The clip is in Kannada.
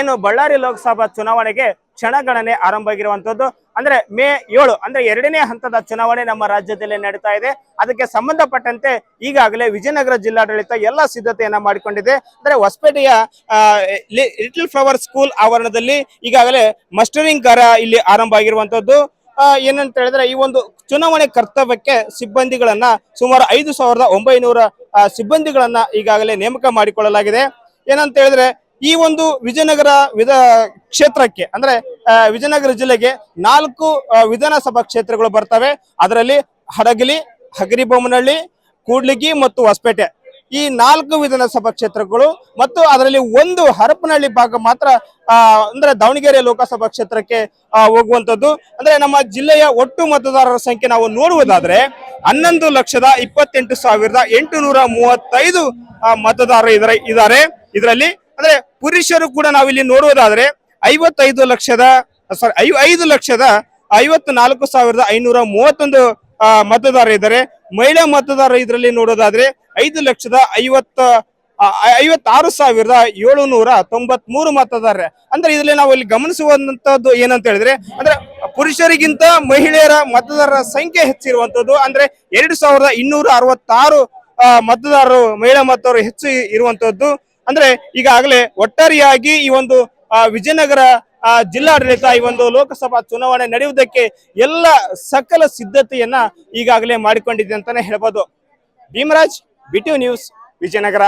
ಏನು ಬಳ್ಳಾರಿ ಲೋಕಸಭಾ ಚುನಾವಣೆಗೆ ಕ್ಷಣಗಣನೆ ಆರಂಭ ಆಗಿರುವಂತದ್ದು ಅಂದ್ರೆ ಮೇ ಏಳು, ಅಂದ್ರೆ ಎರಡನೇ ಹಂತದ ಚುನಾವಣೆ ನಮ್ಮ ರಾಜ್ಯದಲ್ಲಿ ನಡೀತಾ ಇದೆ. ಅದಕ್ಕೆ ಸಂಬಂಧಪಟ್ಟಂತೆ ಈಗಾಗಲೇ ವಿಜಯನಗರ ಜಿಲ್ಲಾಡಳಿತ ಎಲ್ಲ ಸಿದ್ಧತೆಯನ್ನ ಮಾಡಿಕೊಂಡಿದೆ. ಅಂದ್ರೆ ಹೊಸಪೇಟೆಯ ಲಿಟಲ್ ಫ್ಲವರ್ ಸ್ಕೂಲ್ ಆವರಣದಲ್ಲಿ ಈಗಾಗಲೇ ಮಸ್ಟರಿಂಗ್ ಕಾರ ಇಲ್ಲಿ ಆರಂಭ ಆಗಿರುವಂತದ್ದು ಏನಂತ ಹೇಳಿದ್ರೆ ಈ ಒಂದು ಚುನಾವಣೆ ಕರ್ತವ್ಯಕ್ಕೆ ಸಿಬ್ಬಂದಿಗಳನ್ನ ಸುಮಾರು ಐದು ಸಾವಿರದ ಒಂಬೈನೂರ ಸಿಬ್ಬಂದಿಗಳನ್ನ ಈಗಾಗಲೇ ನೇಮಕ ಮಾಡಿಕೊಳ್ಳಲಾಗಿದೆ. ಏನಂತ ಹೇಳಿದ್ರೆ ಈ ಒಂದು ವಿಜಯನಗರ ವಿಧ ಕ್ಷೇತ್ರಕ್ಕೆ, ಅಂದ್ರೆ ವಿಜಯನಗರ ಜಿಲ್ಲೆಗೆ ನಾಲ್ಕು ವಿಧಾನಸಭಾ ಕ್ಷೇತ್ರಗಳು ಬರ್ತವೆ. ಅದರಲ್ಲಿ ಹಡಗಲಿ, ಹಗರಿಬೊಮ್ಮನಹಳ್ಳಿ, ಕೂಡ್ಲಿಗಿ ಮತ್ತು ಹೊಸಪೇಟೆ. ಈ ನಾಲ್ಕು ವಿಧಾನಸಭಾ ಕ್ಷೇತ್ರಗಳು ಮತ್ತು ಅದರಲ್ಲಿ ಒಂದು ಹರಪನಹಳ್ಳಿ ಭಾಗ ಮಾತ್ರ ಅಂದ್ರೆ, ದಾವಣಗೆರೆ ಲೋಕಸಭಾ ಕ್ಷೇತ್ರಕ್ಕೆ ಹೋಗುವಂತದ್ದು ಅಂದ್ರೆ, ನಮ್ಮ ಜಿಲ್ಲೆಯ ಒಟ್ಟು ಮತದಾರರ ಸಂಖ್ಯೆ ನಾವು ನೋಡುವುದಾದ್ರೆ, ಹನ್ನೊಂದು ಲಕ್ಷದ ಇಪ್ಪತ್ತೆಂಟು ಸಾವಿರದ ಎಂಟುನೂರ ಮೂವತ್ತೈದು ಮತದಾರರು ಇದರ ಇದ್ದಾರೆ. ಇದರಲ್ಲಿ ಅಂದ್ರೆ ಪುರುಷರು ಕೂಡ ನಾವಿಲ್ಲಿ ನೋಡುವುದಾದ್ರೆ ಐವತ್ತೈದು ಲಕ್ಷದ ಸಾರಿ ಐ, ಐದು ಲಕ್ಷದ ಐವತ್ ನಾಲ್ಕು ಸಾವಿರದ ಐನೂರ ಮೂವತ್ತೊಂದು ಮತದಾರ ಇದ್ದಾರೆ. ಮಹಿಳಾ ಮತದಾರರು ಇದರಲ್ಲಿ ನೋಡೋದಾದ್ರೆ ಐದು ಲಕ್ಷದ ಐವತ್ತ ಐವತ್ತಾರು ಸಾವಿರದ ಏಳುನೂರ ತೊಂಬತ್ ಮೂರು ಮತದಾರ ಅಂದ್ರೆ ಇದರಲ್ಲಿ ನಾವು ಇಲ್ಲಿ ಗಮನಿಸುವಂತದ್ದು ಏನಂತ ಹೇಳಿದ್ರೆ, ಅಂದ್ರೆ ಪುರುಷರಿಗಿಂತ ಮಹಿಳೆಯರ ಮತದಾರರ ಸಂಖ್ಯೆ ಹೆಚ್ಚಿರುವಂತದ್ದು, ಅಂದ್ರೆ ಎರಡು ಸಾವಿರದ ಇನ್ನೂರ ಅರವತ್ತಾರು ಮತದಾರರು, ಮಹಿಳಾ ಮತದಾರರು ಹೆಚ್ಚು ಇರುವಂತದ್ದು. ಅಂದ್ರೆ ಈಗಾಗಲೇ ಒಟ್ಟಾರೆಯಾಗಿ ಈ ಒಂದು ವಿಜಯನಗರ ಜಿಲ್ಲಾಡಳಿತ ಈ ಒಂದು ಲೋಕಸಭಾ ಚುನಾವಣೆ ನಡೆಯುವುದಕ್ಕೆ ಎಲ್ಲ ಸಕಲ ಸಿದ್ಧತೆಯನ್ನ ಈಗಾಗಲೇ ಮಾಡಿಕೊಂಡಿದೆ ಅಂತಾನೆ ಹೇಳ್ಬೋದು. Bhimraj BTV news Vijayanagara.